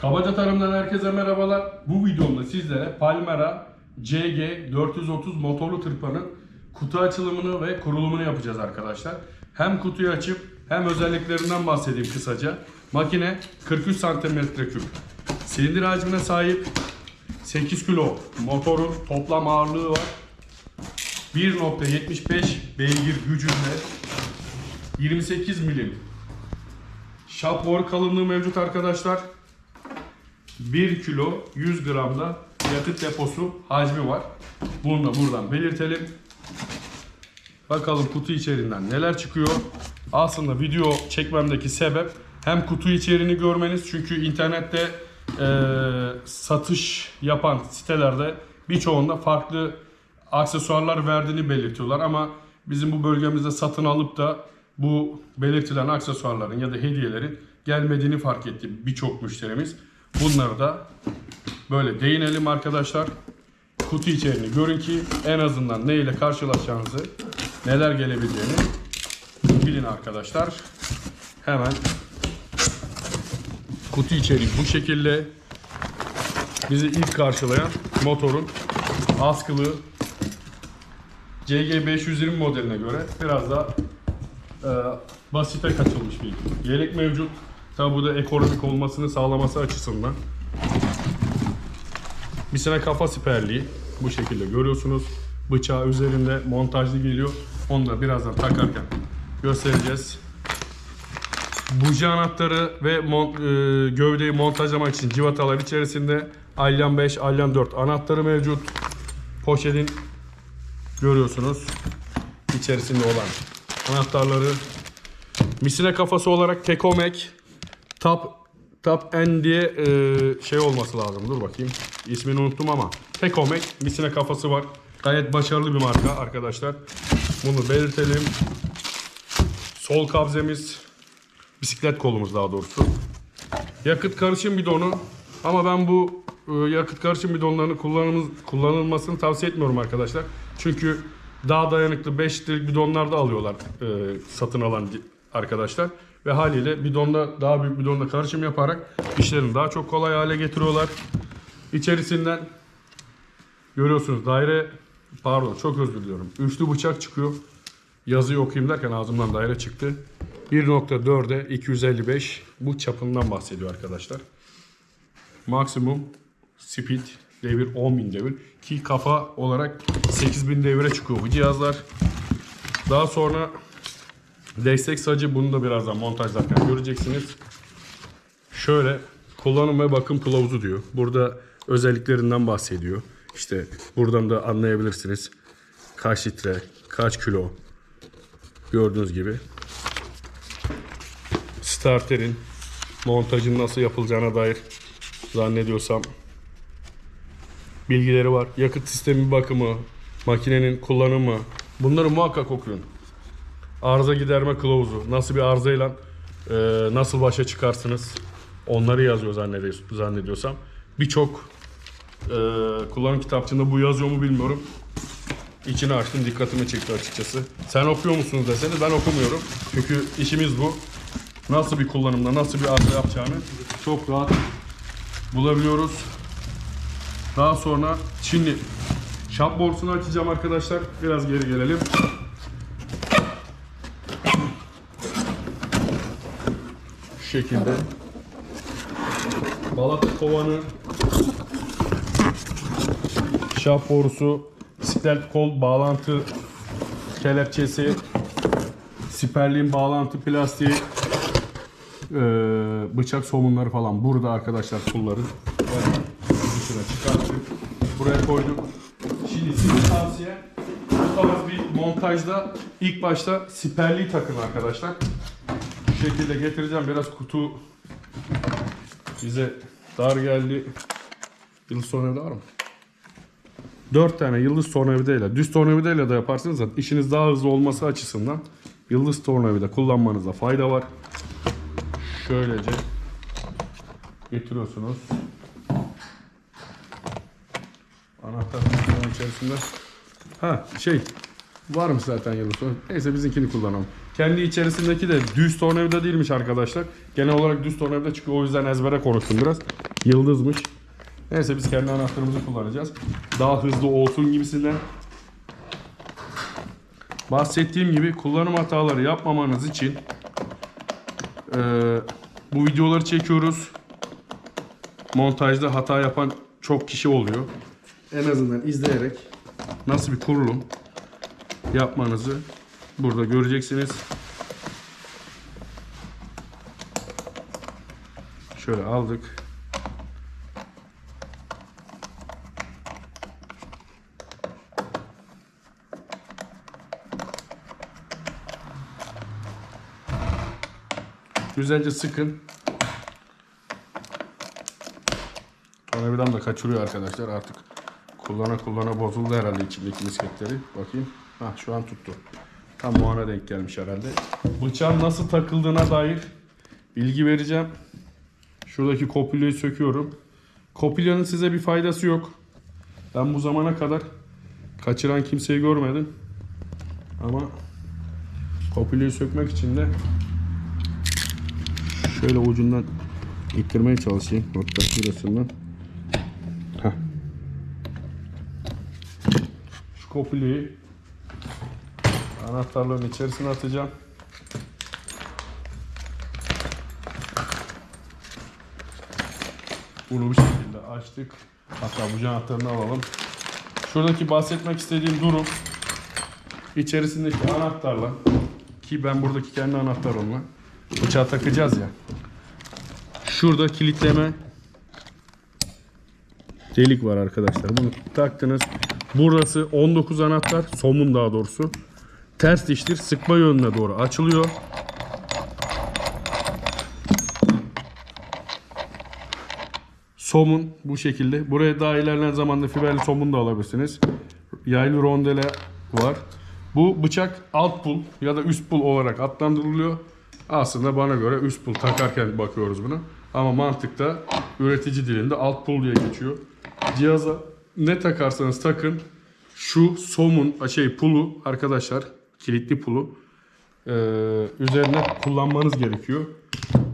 Kabaca Tarım'dan herkese merhabalar. Bu videomda sizlere Palmera CG 430 motorlu tırpanın kutu açılımını ve kurulumunu yapacağız arkadaşlar. Hem kutuyu açıp hem özelliklerinden bahsedeyim kısaca. Makine 43 cm3. Silindir hacmine sahip 8 kilo. Motorun toplam ağırlığı var. 1.75 beygir gücünde 28 milim Şapor kalınlığı mevcut arkadaşlar. 1 kilo 100 gramda yakıt deposu hacmi var. Bunu da buradan belirtelim. Bakalım kutu içeriğinden neler çıkıyor. Aslında video çekmemdeki sebep hem kutu içeriğini görmeniz çünkü internette e, satış yapan sitelerde birçoğunda farklı aksesuarlar verdiğini belirtiyorlar ama bizim bu bölgemizde satın alıp da bu belirtilen aksesuarların ya da hediyelerin gelmediğini fark etti birçok müşterimiz. Bunları da böyle değinelim arkadaşlar. Kutu içeriğini görün ki en azından ne ile karşılaşacağınızı, neler gelebileceğini bilin arkadaşlar. Hemen kutu içeriği bu şekilde bizi ilk karşılayan motorun askılı CG520 modeline göre biraz da e, basite kaçılmış bir yelek mevcut. Tabi bu da ekonomik olmasını sağlaması açısından. Misine kafa siperliği bu şekilde görüyorsunuz. Bıçağı üzerinde montajlı geliyor. Onu da birazdan takarken göstereceğiz. Buji anahtarı ve mon- e, gövdeyi montajlamak için civatalar içerisinde Alyan 5, Alyan 4 anahtarı mevcut. Poşetin görüyorsunuz içerisinde olan anahtarları. Misine kafası olarak Tekomek Top Top N diye e, şey olması lazım. Dur bakayım. İsmini unuttum ama Tekomek misine kafası var. Gayet başarılı bir marka arkadaşlar. Bunu belirtelim. Sol kabzemiz bisiklet kolumuz daha doğrusu. Yakıt karışım bidonu ama ben bu e, yakıt karışım bidonlarını kullanımız, kullanılmasını tavsiye etmiyorum arkadaşlar. Çünkü daha dayanıklı 5 litrelik bidonlarda alıyorlar e, satın alan arkadaşlar. Ve haliyle bidonda daha büyük bidonda karışım yaparak işlerini daha çok kolay hale getiriyorlar. İçerisinden görüyorsunuz daire pardon çok özür diliyorum. Üçlü bıçak çıkıyor. Yazıyı okuyayım derken ağzımdan daire çıktı. 1.4'e 255 bu çapından bahsediyor arkadaşlar. Maksimum speed devir 10.000 devir ki kafa olarak 8.000 devire çıkıyor bu cihazlar. Daha sonra destek sacı bunu da birazdan montajlarken göreceksiniz. Şöyle kullanım ve bakım kılavuzu diyor. Burada özelliklerinden bahsediyor. İşte buradan da anlayabilirsiniz. Kaç litre, kaç kilo gördüğünüz gibi. Starter'in montajın nasıl yapılacağına dair zannediyorsam bilgileri var. Yakıt sistemi bakımı, makinenin kullanımı bunları muhakkak okuyun. Arıza giderme kılavuzu, nasıl bir arızayla e, nasıl başa çıkarsınız onları yazıyor zannediyor- zannediyorsam. Birçok e, kullanım kitapçığında bu yazıyor mu bilmiyorum. İçini açtım dikkatimi çekti açıkçası. Sen okuyor musunuz deseniz ben okumuyorum. Çünkü işimiz bu. Nasıl bir kullanımda nasıl bir arıza yapacağını çok rahat bulabiliyoruz. Daha sonra şimdi şap borsunu açacağım arkadaşlar. Biraz geri gelelim. Şekilde. Balata kovanı şap borusu, bisiklet kol bağlantı kelepçesi, siperliğin bağlantı plastiği, eee, bıçak somunları falan burada arkadaşlar pulları. Evet, dışına çıkarttık. Buraya koyduk. Şimdi size tavsiye bu tarz bir montajda ilk başta siperliği takın arkadaşlar. Şekilde getireceğim biraz kutu bize dar geldi. Yıldız tornavida var mı? 4 tane yıldız tornavidayla, düz tornavidayla da yaparsınız da işiniz daha hızlı olması açısından yıldız tornavida kullanmanıza fayda var. Şöylece getiriyorsunuz. Anahtar içerisinde. Ha şey varmış zaten yıldız tornavida. Neyse bizimkini kullanalım. Kendi içerisindeki de düz tornavida değilmiş arkadaşlar. Genel olarak düz tornavida çıkıyor. O yüzden ezbere konuştum biraz. Yıldızmış. Neyse biz kendi anahtarımızı kullanacağız. Daha hızlı olsun gibisinden. Bahsettiğim gibi kullanım hataları yapmamanız için eee, bu videoları çekiyoruz. Montajda hata yapan çok kişi oluyor. En azından izleyerek nasıl bir kurulum yapmanızı burada göreceksiniz. Şöyle aldık. Güzelce sıkın. Tornavidan da kaçırıyor arkadaşlar artık. Kullana kullana bozuldu herhalde içindeki misketleri. Bakayım. Hah şu an tuttu. Tam bu ana denk gelmiş herhalde. Bıçağın nasıl takıldığına dair bilgi vereceğim. Şuradaki kopilyoyu söküyorum. Kopilyanın size bir faydası yok. Ben bu zamana kadar kaçıran kimseyi görmedim. Ama kopilyoyu sökmek için de şöyle ucundan ittirmeye çalışayım. Hatta şurasından. Heh. Şu kopilyoyu anahtarların içerisine atacağım. Bunu bu şekilde açtık. Hatta bu anahtarını alalım. Şuradaki bahsetmek istediğim durum içerisindeki anahtarla ki ben buradaki kendi anahtarımla bıçağı takacağız ya. Şurada kilitleme delik var arkadaşlar. Bunu taktınız. Burası 19 anahtar. Somun daha doğrusu. Ters diştir. Sıkma yönüne doğru açılıyor. Somun bu şekilde. Buraya daha ilerleyen zamanda fiberli somun da alabilirsiniz. Yaylı rondele var. Bu bıçak alt pul ya da üst pul olarak adlandırılıyor. Aslında bana göre üst pul takarken bakıyoruz buna. Ama mantıkta üretici dilinde alt pul diye geçiyor. Cihaza ne takarsanız takın şu somun şey pulu arkadaşlar kilitli pulu e, üzerine kullanmanız gerekiyor.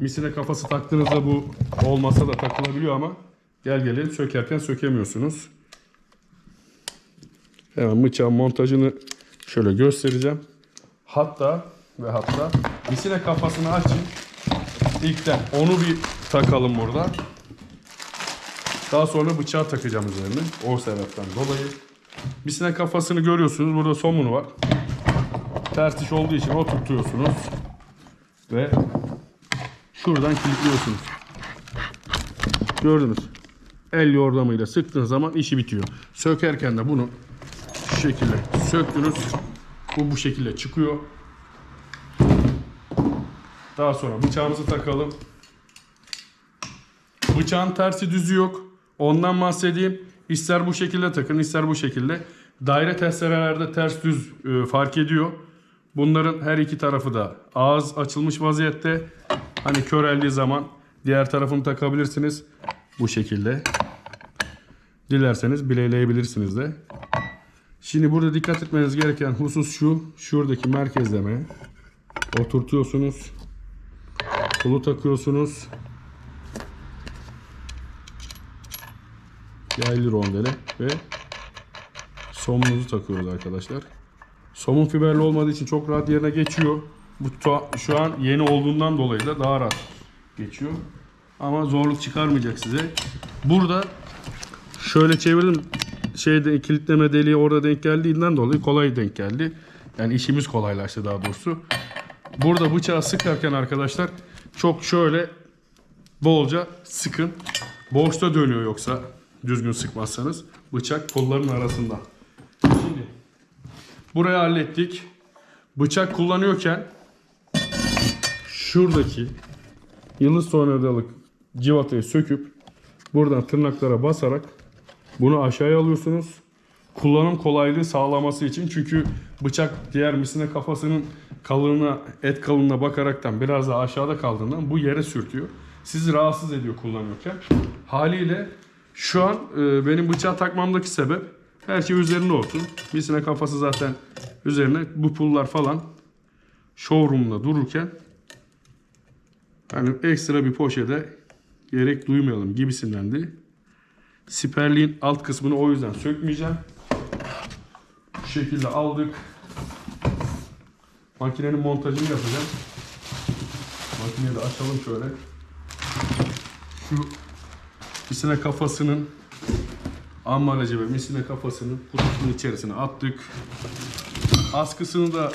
Misine kafası taktığınızda bu olmasa da takılabiliyor ama gel gelin sökerken sökemiyorsunuz. Hemen bıçağın montajını şöyle göstereceğim. Hatta ve hatta misine kafasını açın. İlkten onu bir takalım burada. Daha sonra bıçağı takacağım üzerine. O sebepten dolayı. Misine kafasını görüyorsunuz. Burada somunu var. Ters diş olduğu için oturtuyorsunuz. Ve şuradan kilitliyorsunuz. Gördünüz. El yordamıyla sıktığınız zaman işi bitiyor. Sökerken de bunu şu şekilde söktünüz. Bu bu şekilde çıkıyor. Daha sonra bıçağımızı takalım. Bıçağın tersi düzü yok. Ondan bahsedeyim. İster bu şekilde takın, ister bu şekilde. Daire testerelerde ters düz e, fark ediyor. Bunların her iki tarafı da ağız açılmış vaziyette. Hani köreldiği zaman diğer tarafını takabilirsiniz. Bu şekilde. Dilerseniz bileyleyebilirsiniz de. Şimdi burada dikkat etmeniz gereken husus şu. Şuradaki merkezleme oturtuyorsunuz. Kolu takıyorsunuz. Yaylı rondele ve somunuzu takıyoruz arkadaşlar. Somun fiberli olmadığı için çok rahat yerine geçiyor. Bu şu an yeni olduğundan dolayı da daha rahat geçiyor. Ama zorluk çıkarmayacak size. Burada şöyle çevirdim. Şeyde kilitleme deliği orada denk geldiğinden dolayı kolay denk geldi. Yani işimiz kolaylaştı daha doğrusu. Burada bıçağı sıkarken arkadaşlar çok şöyle bolca sıkın. Boşta dönüyor yoksa düzgün sıkmazsanız bıçak kolların arasında. Burayı hallettik. Bıçak kullanıyorken şuradaki yıldız tornavidalık civatayı söküp buradan tırnaklara basarak bunu aşağıya alıyorsunuz. Kullanım kolaylığı sağlaması için çünkü bıçak diğer misine kafasının kalınlığına, et kalınlığına bakaraktan biraz daha aşağıda kaldığından bu yere sürtüyor. Sizi rahatsız ediyor kullanıyorken. Haliyle şu an e, benim bıçağı takmamdaki sebep her şey üzerinde olsun. Misine kafası zaten üzerine bu pullar falan showroom'da dururken hani ekstra bir poşete gerek duymayalım gibisindendi. Siperliğin alt kısmını o yüzden sökmeyeceğim. Bu şekilde aldık. Makinenin montajını yapacağım. Makineyi de açalım şöyle. Şu misine kafasının ambalajı ve misine kafasının kutusunun içerisine attık. Askısını da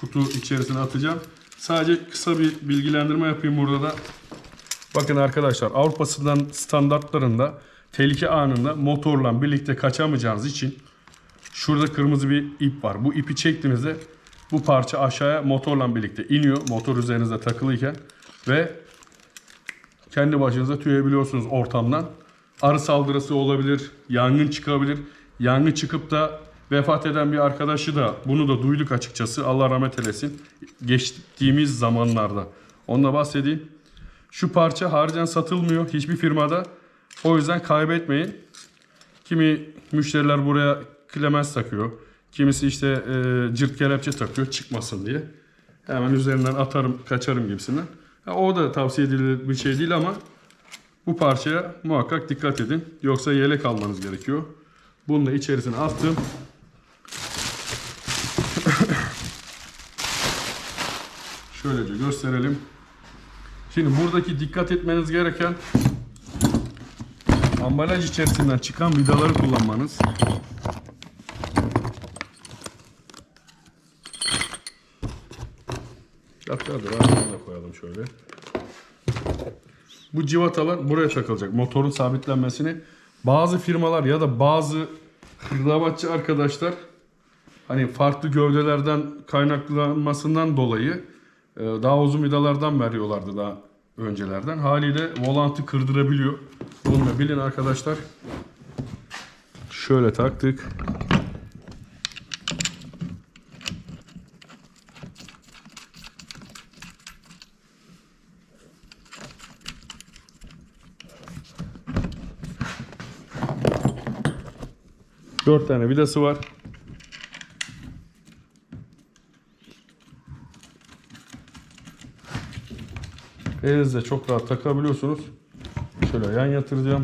kutu içerisine atacağım. Sadece kısa bir bilgilendirme yapayım burada da. Bakın arkadaşlar Avrupa standartlarında tehlike anında motorla birlikte kaçamayacağınız için şurada kırmızı bir ip var. Bu ipi çektiğinizde bu parça aşağıya motorla birlikte iniyor. Motor üzerinizde takılıyken ve kendi başınıza tüyebiliyorsunuz ortamdan. Arı saldırısı olabilir, yangın çıkabilir. Yangın çıkıp da vefat eden bir arkadaşı da bunu da duyduk açıkçası. Allah rahmet eylesin. Geçtiğimiz zamanlarda. Onunla bahsedeyim. Şu parça haricen satılmıyor hiçbir firmada. O yüzden kaybetmeyin. Kimi müşteriler buraya klemens takıyor. Kimisi işte e, cırt kelepçe takıyor çıkmasın diye. Hemen üzerinden atarım kaçarım gibisinden. Ha, o da tavsiye edilir bir şey değil ama bu parçaya muhakkak dikkat edin. Yoksa yelek almanız gerekiyor. Bunu da içerisine attım. Şöylece gösterelim. Şimdi buradaki dikkat etmeniz gereken ambalaj içerisinden çıkan vidaları kullanmanız. Hatta da koyalım şöyle. Bu civatalar buraya takılacak. Motorun sabitlenmesini. Bazı firmalar ya da bazı hırdavatçı arkadaşlar hani farklı gövdelerden kaynaklanmasından dolayı e, daha uzun vidalardan veriyorlardı daha öncelerden. Haliyle volantı kırdırabiliyor. Bunu da bilin arkadaşlar. Şöyle taktık. Dört tane vidası var. Elinizde çok rahat takabiliyorsunuz. Şöyle yan yatıracağım.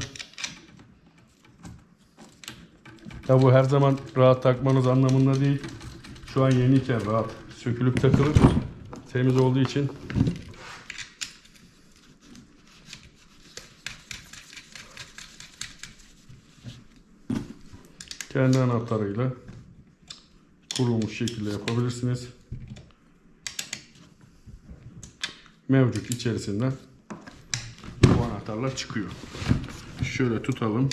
Ya bu her zaman rahat takmanız anlamında değil. Şu an yeniyken rahat sökülüp takılır. Temiz olduğu için. Kendi anahtarıyla kurulmuş şekilde yapabilirsiniz. Mevcut içerisinden bu anahtarlar çıkıyor. Şöyle tutalım.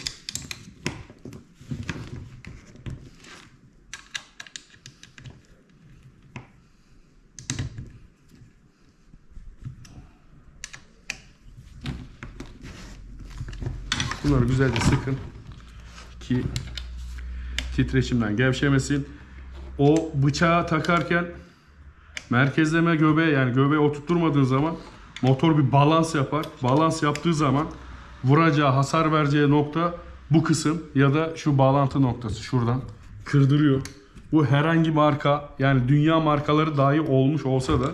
Bunları güzelce sıkın ki titreşimden gevşemesin. O bıçağı takarken merkezleme göbeğe yani göbeğe oturtturmadığın zaman motor bir balans yapar. Balans yaptığı zaman vuracağı, hasar vereceği nokta bu kısım ya da şu bağlantı noktası şuradan kırdırıyor. Bu herhangi marka yani dünya markaları dahi olmuş olsa da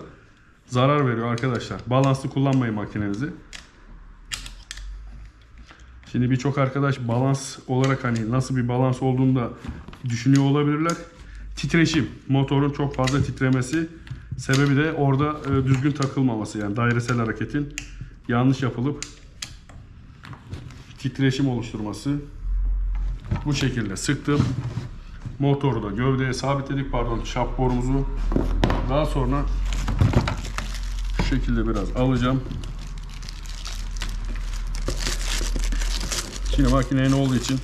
zarar veriyor arkadaşlar. Balanslı kullanmayın makinenizi. Şimdi birçok arkadaş balans olarak hani nasıl bir balans olduğunu da düşünüyor olabilirler. Titreşim, motorun çok fazla titremesi sebebi de orada e, düzgün takılmaması yani dairesel hareketin yanlış yapılıp titreşim oluşturması. Bu şekilde sıktım. Motoru da gövdeye sabitledik pardon şap borumuzu. Daha sonra şu şekilde biraz alacağım. Şimdi makine yeni olduğu için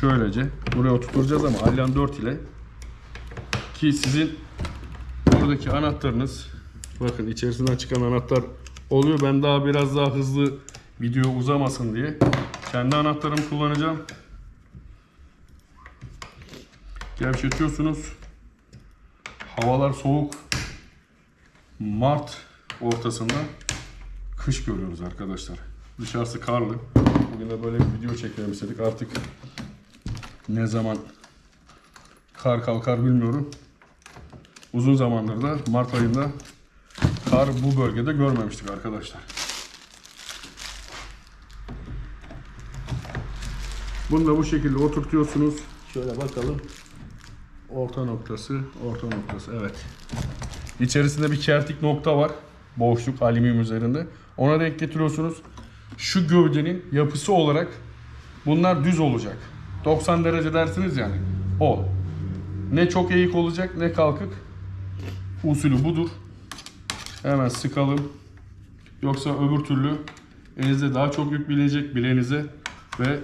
şöylece buraya oturtacağız ama Alyan 4 ile ki sizin buradaki anahtarınız bakın içerisinden çıkan anahtar oluyor. Ben daha biraz daha hızlı video uzamasın diye kendi anahtarımı kullanacağım. Gevşetiyorsunuz. Havalar soğuk. Mart ortasında kış görüyoruz arkadaşlar. Dışarısı karlı. Bugün de böyle bir video çekelim istedik. Artık ne zaman kar kalkar bilmiyorum. Uzun zamandır da Mart ayında kar bu bölgede görmemiştik arkadaşlar. Bunu da bu şekilde oturtuyorsunuz. Şöyle bakalım. Orta noktası, orta noktası. Evet. İçerisinde bir kertik nokta var. Boşluk alüminyum üzerinde. Ona denk getiriyorsunuz. Şu gövdenin yapısı olarak bunlar düz olacak. 90 derece dersiniz yani. O. Ne çok eğik olacak ne kalkık. Usulü budur. Hemen sıkalım. Yoksa öbür türlü elinizde daha çok yük bilecek bileğinize ve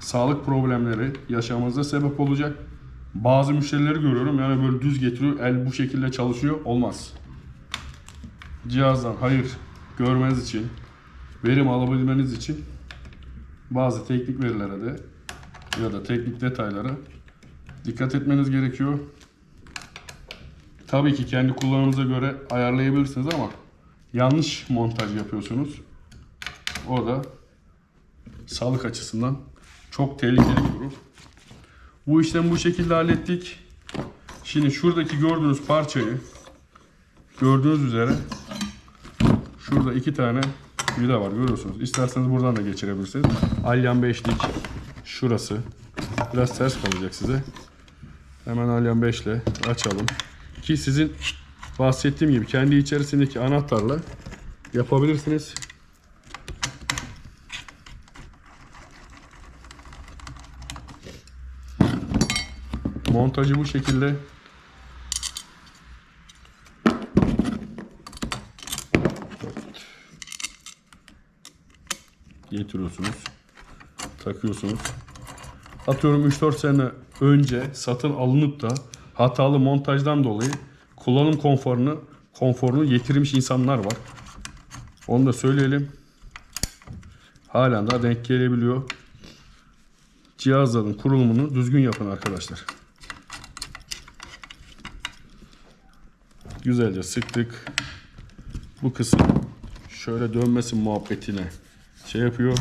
sağlık problemleri yaşamanıza sebep olacak. Bazı müşterileri görüyorum yani böyle düz getiriyor el bu şekilde çalışıyor olmaz. Cihazdan hayır görmeniz için verim alabilmeniz için bazı teknik verilere de ya da teknik detaylara dikkat etmeniz gerekiyor. Tabii ki kendi kullanımınıza göre ayarlayabilirsiniz ama yanlış montaj yapıyorsunuz. O da sağlık açısından çok tehlikeli bir durum. Bu işlemi bu şekilde hallettik. Şimdi şuradaki gördüğünüz parçayı gördüğünüz üzere şurada iki tane vida var görüyorsunuz. İsterseniz buradan da geçirebilirsiniz. Alyan 5'lik şurası. Biraz ters kalacak size. Hemen Alyan 5 ile açalım. Ki sizin bahsettiğim gibi kendi içerisindeki anahtarla yapabilirsiniz. Montajı bu şekilde. Getiriyorsunuz. Takıyorsunuz. Atıyorum 3-4 sene önce satın alınıp da hatalı montajdan dolayı kullanım konforunu konforunu yitirmiş insanlar var. Onu da söyleyelim. Halen daha denk gelebiliyor. Cihazların kurulumunu düzgün yapın arkadaşlar. Güzelce sıktık. Bu kısım şöyle dönmesi muhabbetine şey yapıyor.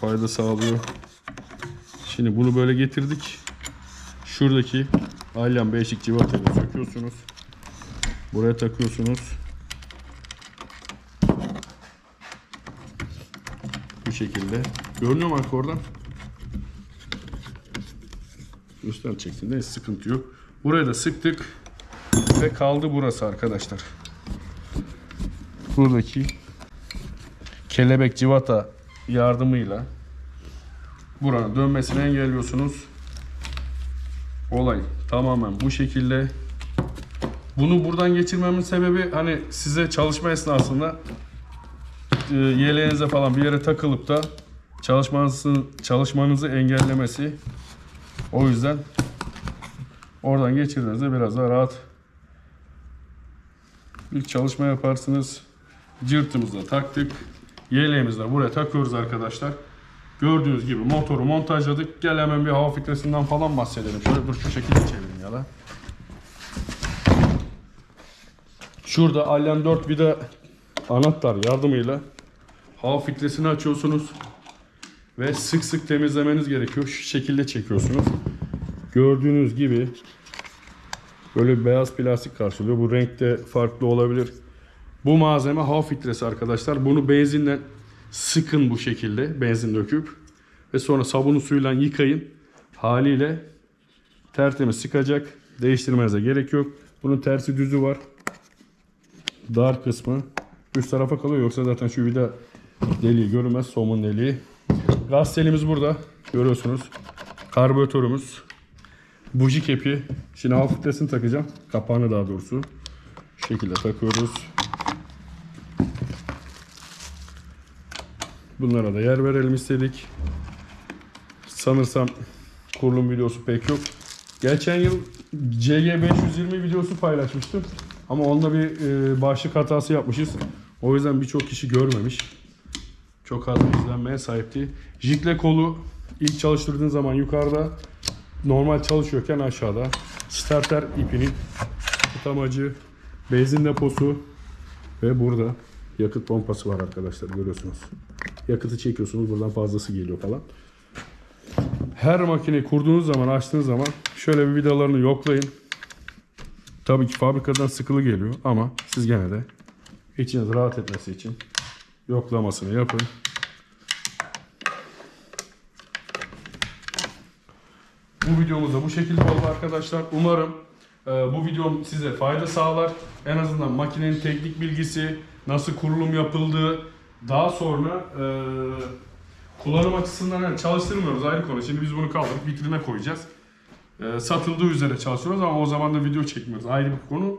Fayda sağlıyor. Şimdi bunu böyle getirdik. Şuradaki alyan beşik civatayı söküyorsunuz. Buraya takıyorsunuz. Bu şekilde. Görünüyor mu arka oradan? Üstten çektiğinde hiç sıkıntı yok. Buraya da sıktık. Ve kaldı burası arkadaşlar. Buradaki kelebek civata yardımıyla buranın dönmesini engelliyorsunuz. Olay tamamen bu şekilde. Bunu buradan geçirmemin sebebi hani size çalışma esnasında e, yeleğinize falan bir yere takılıp da çalışmanızı çalışmanızı engellemesi. O yüzden oradan geçirdiğinizde biraz daha rahat bir çalışma yaparsınız. Cırtımızı taktık. Yeleğimizi de buraya takıyoruz arkadaşlar. Gördüğünüz gibi motoru montajladık. Gel hemen bir hava filtresinden falan bahsedelim. Şöyle dur şu şekilde çevireyim ya da. Şurada Allen 4 vida anahtar yardımıyla hava filtresini açıyorsunuz. Ve sık sık temizlemeniz gerekiyor. Şu şekilde çekiyorsunuz. Gördüğünüz gibi böyle beyaz plastik karşılıyor. Bu renkte farklı olabilir. Bu malzeme hava filtresi arkadaşlar. Bunu benzinle sıkın bu şekilde. Benzin döküp. Ve sonra sabunu suyla yıkayın. Haliyle tertemiz sıkacak. Değiştirmenize gerek yok. Bunun tersi düzü var. Dar kısmı üst tarafa kalıyor. Yoksa zaten şu vida deliği görünmez. Somun deliği. Gaz telimiz burada. Görüyorsunuz. Karbüratörümüz. Buji kepi. Şimdi hava filtresini takacağım. Kapağını daha doğrusu. Şu şekilde takıyoruz. Bunlara da yer verelim istedik. Sanırsam kurulum videosu pek yok. Geçen yıl CG520 videosu paylaşmıştım. Ama onda bir e, başlık hatası yapmışız. O yüzden birçok kişi görmemiş. Çok az izlenmeye sahipti. Jikle kolu ilk çalıştırdığın zaman yukarıda normal çalışıyorken aşağıda. Starter ipinin tutamacı, benzin deposu ve burada yakıt pompası var arkadaşlar görüyorsunuz. Yakıtı çekiyorsunuz buradan fazlası geliyor falan. Her makineyi kurduğunuz zaman açtığınız zaman şöyle bir vidalarını yoklayın. Tabii ki fabrikadan sıkılı geliyor ama siz gene de içiniz rahat etmesi için yoklamasını yapın. Bu videomuz da bu şekilde oldu arkadaşlar. Umarım e, bu videom size fayda sağlar. En azından makinenin teknik bilgisi, nasıl kurulum yapıldığı, daha sonra e, kullanım açısından yani çalıştırmıyoruz ayrı konu. Şimdi biz bunu kaldırıp vitrine koyacağız. E, satıldığı üzere çalışıyoruz ama o zaman da video çekmiyoruz. Ayrı bir konu.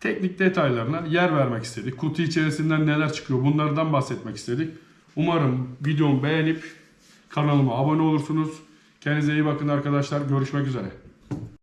Teknik detaylarına yer vermek istedik. Kutu içerisinden neler çıkıyor bunlardan bahsetmek istedik. Umarım videomu beğenip kanalıma abone olursunuz. Kendinize iyi bakın arkadaşlar. Görüşmek üzere.